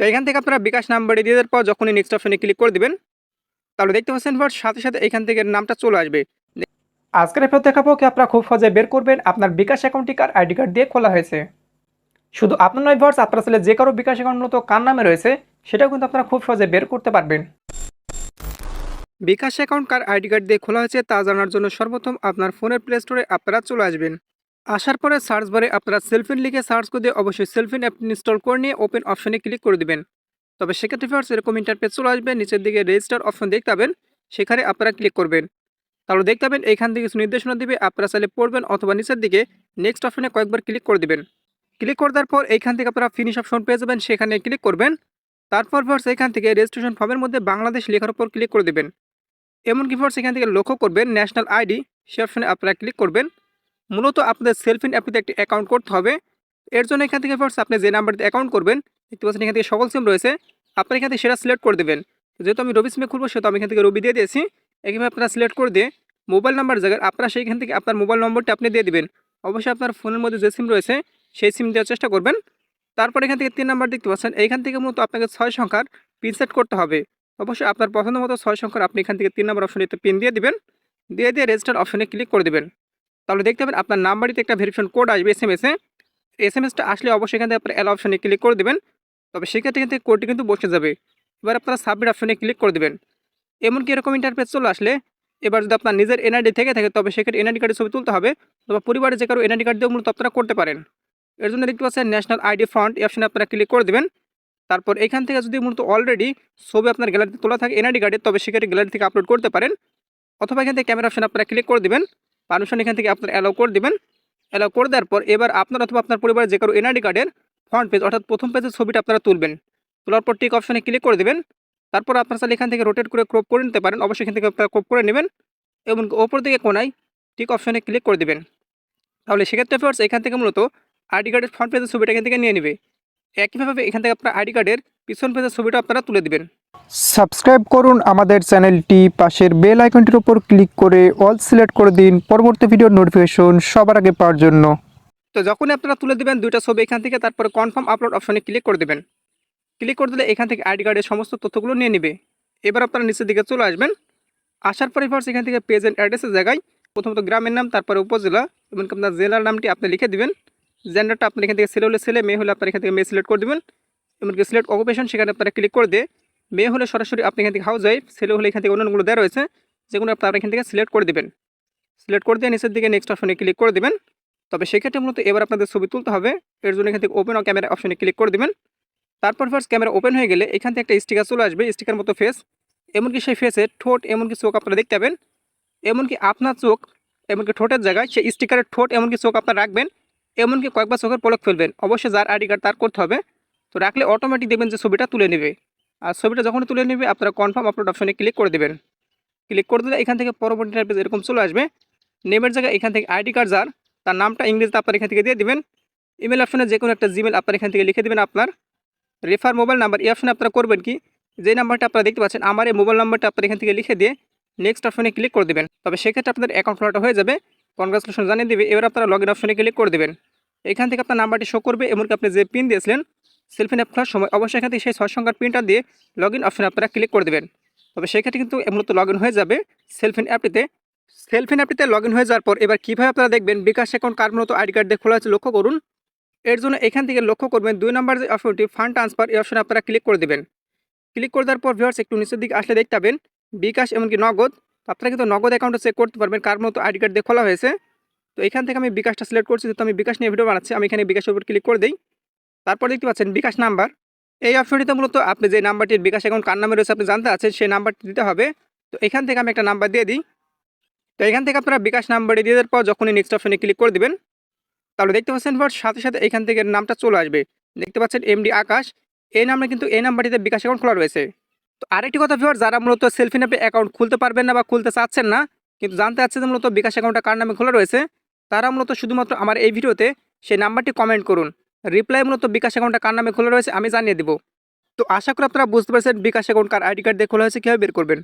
তো এখান থেকে আপনারা বিকাশ নাম্বারটি দিয়ে দেওয়ার পর যখনই নেক্সট অপশনে ক্লিক করে দিবেন তাহলে দেখতে পাচ্ছেন পর সাথে সাথে এখান থেকে নামটা চলে আসবে। আজকের এরপর দেখাবো কি আপনারা খুব সহজে বের করবেন আপনার বিকাশ অ্যাকাউন্টটি কার আইডি কার্ড দিয়ে খোলা হয়েছে। শুধু আপনার নয় ভার্স আপনার ছেলে যে কারও বিকাশ অ্যাকাউন্ট মূলত কার নামে রয়েছে সেটাও কিন্তু আপনারা খুব সহজে বের করতে পারবেন। বিকাশ অ্যাকাউন্ট কার আইডি কার্ড দিয়ে খোলা হয়েছে তা জানার জন্য সর্বপ্রথম আপনার ফোনের প্লে স্টোরে আপনারা চলে আসবেন। আসার পরে সার্চ বারে আপনারা সেলফিন লিখে সার্চ করে দিয়ে অবশ্যই সেলফিন অ্যাপ ইনস্টল করে নিয়ে ওপেন অপশনে ক্লিক করে দিবেন। তবে সেক্ষেত্রে ফার্স এরকম ইন্টারপেজ চলে আসবে, নিচের দিকে রেজিস্টার অপশন দেখতে পাবেন, সেখানে আপনারা ক্লিক করবেন। তাহলে দেখতে পাবেন এখান থেকে কিছু নির্দেশনা দিবে, আপনারা চাইলে পড়বেন অথবা নিচের দিকে নেক্সট অপশনে কয়েকবার ক্লিক করে দিবেন। ক্লিক করে দেওয়ার পর এইখান থেকে আপনারা ফিনিশ অপশন পেয়ে যাবেন, সেখানে ক্লিক করবেন। তারপর ফার্স এখান থেকে রেজিস্ট্রেশন ফর্মের মধ্যে বাংলাদেশ লেখার উপর ক্লিক করে দেবেন। এমনকি ফার্স এখান থেকে লক্ষ্য করবেন ন্যাশনাল আইডি সে অপশনে আপনারা ক্লিক করবেন। মূলত আপনাদের সেলফিন অ্যাপটিতে একটি অ্যাকাউন্ট করতে হবে। এর জন্য এখান থেকে ফার্স আপনি যে নাম্বারটিতে অ্যাকাউন্ট করবেন, দেখতে পাচ্ছেন এখান থেকে সকল সিম রয়েছে। আপনার এখান থেকে সেটা সিলেক্ট করে দেবেন। যেহেতু আমি রবি সিমে খুলবো, সেহেতু আমি এখান থেকে রবি দিয়ে দিয়েছি। এইভাবে আপনারা সিলেক্ট করে দিয়ে মোবাইল নাম্বার জায়গায় আপনারা সেইখান থেকে আপনার মোবাইল নম্বরটা আপনি দিয়ে দেবেন। অবশ্যই আপনার ফোনের মধ্যে যে সিম রয়েছে, সেই সিম দেওয়ার চেষ্টা করবেন। তারপর এখান থেকে তিন নাম্বার দেখতে পাচ্ছেন, এইখান থেকে মূলত আপনাকে ছয় সংখ্যার পিন সেট করতে হবে। অবশ্যই আপনার পছন্দ মতো ছয় সংখ্যার আপনি এখান থেকে তিন নম্বর অপশনে পিন দিয়ে দেবেন। দিয়ে দিয়ে রেজিস্টার অপশনে ক্লিক করে দেবেন। তাহলে দেখতে পাবেন আপনার নাম্বারটিতে একটা ভেরিফিকেশন কোড আসবে এস এম এসে এস এম এসটা আসলে অবশ্যই এখান থেকে আপনার এল অপশনে ক্লিক করে দেবেন। তবে সেক্ষেত্রে থেকে কোডটি কিন্তু বসে যাবে। এবার আপনারা সাবমিট অপশনে ক্লিক করে দেবেন। এমনকি এরকম ইন্টারপেজ চলে আসলে এবার যদি আপনার নিজের এনআইডি থেকে থাকে, তবে সেক্ষেত্রে এনআইডি কার্ডের ছবি তুলতে হবে তবে পরিবারের যে কারও এনআইডি কার্ড দিয়ে মূলত আপনারা করতে পারেন। এর জন্য দেখতে পাচ্ছেন ন্যাশনাল আইডি ফ্রন্ট এই অপশনে আপনারা ক্লিক করে দেবেন। তারপর এখান থেকে যদি মূলত অলরেডি ছবি আপনার গ্যালারিতে তোলা থাকে এনআইডি কার্ডে তবে সেক্ষেত্রে গ্যালারি থেকে আপলোড করতে পারেন। অথবা এখান থেকে ক্যামেরা অপশন আপনারা ক্লিক করে দেবেন। পারমিশন এখান থেকে আপনার অ্যালাউ করে দেবেন। অ্যালাউ করে দেওয়ার পর এবার আপনার অথবা আপনার পরিবারের যে কারও এনআইডি কার্ডের ফ্রন্ট পেজ অর্থাৎ প্রথম পেজের ছবিটা আপনারা তুলবেন। তোলার পর টিক অপশনে ক্লিক করে দেবেন। তারপর আপনার চাইলে এখান থেকে রোটেট করে ক্রপ করে নিতে পারেন। অবশ্যই এখান থেকে আপনারা ক্রপ করে নেবেন এবং ওপর দিকে কোনায় টিক অপশনে ক্লিক করে দেবেন। তাহলে সেক্ষেত্রে ফার্স এখান থেকে মূলত আইডি কার্ডের ফ্রন্ট পেজের ছবিটা এখান থেকে নিয়ে নেবে। একইভাবে এখান থেকে আপনার আইডি কার্ডের পিছন পেজের ছবিটা আপনারা তুলে দিবেন। সাবস্ক্রাইব করুন আমাদের চ্যানেলটি পাশের বেল আইকনটির উপর ক্লিক করে অল সিলেক্ট করে দিন পরবর্তী ভিডিওর নোটিফিকেশন সবার আগে পাওয়ার জন্য। তো যখনই আপনারা তুলে দেবেন দুইটা ছবি এখান থেকে তারপরে কনফার্ম আপলোড অপশনে ক্লিক করে দেবেন। ক্লিক করে দিলে এখান থেকে আইডি কার্ডের সমস্ত তথ্যগুলো নিয়ে নেবে। এবার আপনারা নিচের দিকে চলে আসবেন। আসার পরে ফার্স্ট এখান থেকে পেজ অ্যান্ড অ্যাড্রেসের জায়গায় প্রথমত গ্রামের নাম তারপরে উপজেলা এবং আপনার জেলার নামটি আপনি লিখে দিবেন। জেন্ডারটা আপনার এখান থেকে ছেলে হলে ছেলে মেয়ে হলে আপনার এখান থেকে মেয়ে সিলেক্ট করে দেবেন। এমনকি সিলেক্ট অকুপেশন সেখানে আপনারা ক্লিক করে দিয়ে মেয়ে হলে সরাসরি আপনি এখান থেকে হাউস ওয়াইফ ছেলে হলে এখান থেকে অন্যান্যগুলো দেওয়া রয়েছে যেগুলো আপনারা এখান থেকে সিলেক্ট করে দেবেন। সিলেক্ট করে দিয়ে নিচের দিকে নেক্সট অপশনে ক্লিক করে দেবেন। তবে সেক্ষেত্রে মূলত এবার আপনাদের ছবি তুলতে হবে, এর জন্য এখান থেকে ওপেন ও ক্যামেরা অপশনে ক্লিক করে দেবেন। তারপর ফার্স্ট ক্যামেরা ওপেন হয়ে গেলে এখান থেকে একটা স্টিকার চলে আসবে স্টিকার মতো ফেস এমনকি সেই ফেসে ঠোঁট, এমনকি চোখ আপনারা দেখতে পাবেন। এমনকি আপনার চোখ, এমনকি ঠোঁটের জায়গায় সেই স্টিকারের ঠোঁট, এমনকি চোখ আপনারা রাখবেন। এমনকি কয়েকবার চোখের পলক ফেলবেন। অবশ্যই যার আইডি কার্ড তার করতে হবে। তো রাখলে অটোমেটিক দেখবেন যে ছবিটা তুলে নেবে। আর ছবিটা যখন তুলে নেবে, আপনারা কনফার্ম আপলোড অপশনে ক্লিক করে দেবেন। ক্লিক করে দিলে এখান থেকে পরবর্তী টাইপের এরকম চলে আসবে। নেমের জায়গায় এখান থেকে আইডি কার্ড যার, তার নামটা ইংরেজিতে আপনার এখান থেকে দিয়ে দিবেন। ইমেল অপশনে যে কোনো একটা জিমেল আপনার এখান থেকে লিখে দেবেন আপনার। রেফার মোবাইল নাম্বার এই অপশনে আপনারা করবেন কি? যে নাম্বারটা আপনারা দেখতে পাচ্ছেন, আমার এই মোবাইল নাম্বারটা আপনার এখান থেকে লিখে দিয়ে নেক্সট অপশনে ক্লিক করে দেবেন। তবে সেক্ষেত্রে আপনাদের অ্যাকাউন্ট খোলাটা হয়ে যাবে। কনগ্রাচুলেশন জানিয়ে দেবে, এবার আপনারা লগ ইন অপশনে ক্লিক করে দেবেন। এখান থেকে আপনার নাম্বারটি শো করবে এমনকি আপনি যে পিন দিয়েছিলেন সেলফি অ্যাপ খোলার সময় অবশ্যই এখান থেকে সেই ছয় সংখ্যার পিনটা দিয়ে লগ ইন অপশনে আপনারা ক্লিক করে দেবেন। তবে সেক্ষেত্রে কিন্তু মূলত লগ ইন হয়ে যাবে সেলফিন অ্যাপটিতে সেলফিন অ্যাপটিতে লগ ইন হয়ে যাওয়ার পর এবার কীভাবে আপনারা দেখবেন, বিকাশ অ্যাকাউন্ট কার মূলত আইডি কার্ড দিয়ে খোলা আছে লক্ষ্য করুন। এর জন্য এখান থেকে লক্ষ্য করবেন, দুই নম্বর যে অপশনটি ফান্ড ট্রান্সফার এই অপশনে আপনারা ক্লিক করে দেবেন। ক্লিক করে দেওয়ার পর ভিউয়ার্স একটু নিচের দিকে আসলে দেখতে পাবেন, বিকাশ এমনকি নগদ। আপনারা কিন্তু নগদ অ্যাকাউন্টে চেক করতে পারবেন কার মতো আইডি কার্ড দিয়ে খোলা হয়েছে। তো এখান থেকে আমি বিকাশটা সিলেক্ট করছি তো আমি বিকাশ নিয়ে ভিডিও বানাচ্ছি, আমি এখানে বিকাশের উপর ক্লিক করে দিই। তারপর দেখতে পাচ্ছেন বিকাশ নাম্বার এই অপশনটিতে মূলত আপনি যে নাম্বারটির বিকাশ অ্যাকাউন্ট কার নামে রয়েছে আপনি জানতে আছেন, সেই নাম্বারটি দিতে হবে। তো এখান থেকে আমি একটা নাম্বার দিয়ে দিই। তো এখান থেকে আপনারা বিকাশ নাম্বারটি দিয়ে দেওয়ার পর যখনই নেক্সট অপশনে ক্লিক করে দেবেন, তাহলে দেখতে পাচ্ছেন পর সাথে সাথে এখান থেকে নামটা চলে আসবে। দেখতে পাচ্ছেন এমডি আকাশ। এই নামে কিন্তু এই নাম্বারটিতে বিকাশ অ্যাকাউন্ট খোলা রয়েছে। তো আরেকটি কথা ভিওয়ার যারা মূলত সেলফি নাপে অ্যাকাউন্ট খুলতে পারবেন না বা খুলতে চাচ্ছেন না, কিন্তু জানতে চাচ্ছেন যে মূলত বিকাশ অ্যাকাউন্টটা কার নামে খোলা রয়েছে, তারা মূলত শুধুমাত্র আমার এই ভিডিওতে সেই নাম্বারটি কমেন্ট করুন। রিপ্লাই মূলত বিকাশ অ্যাকাউন্টটা কার নামে খোলা রয়েছে আমি জানিয়ে দেবো। তো আশা করি আপনারা বুঝতে পারছেন বিকাশ অ্যাকাউন্ট কার আইডি কার্ড দিয়ে খোলা হয়েছে, কীভাবে বের করবেন।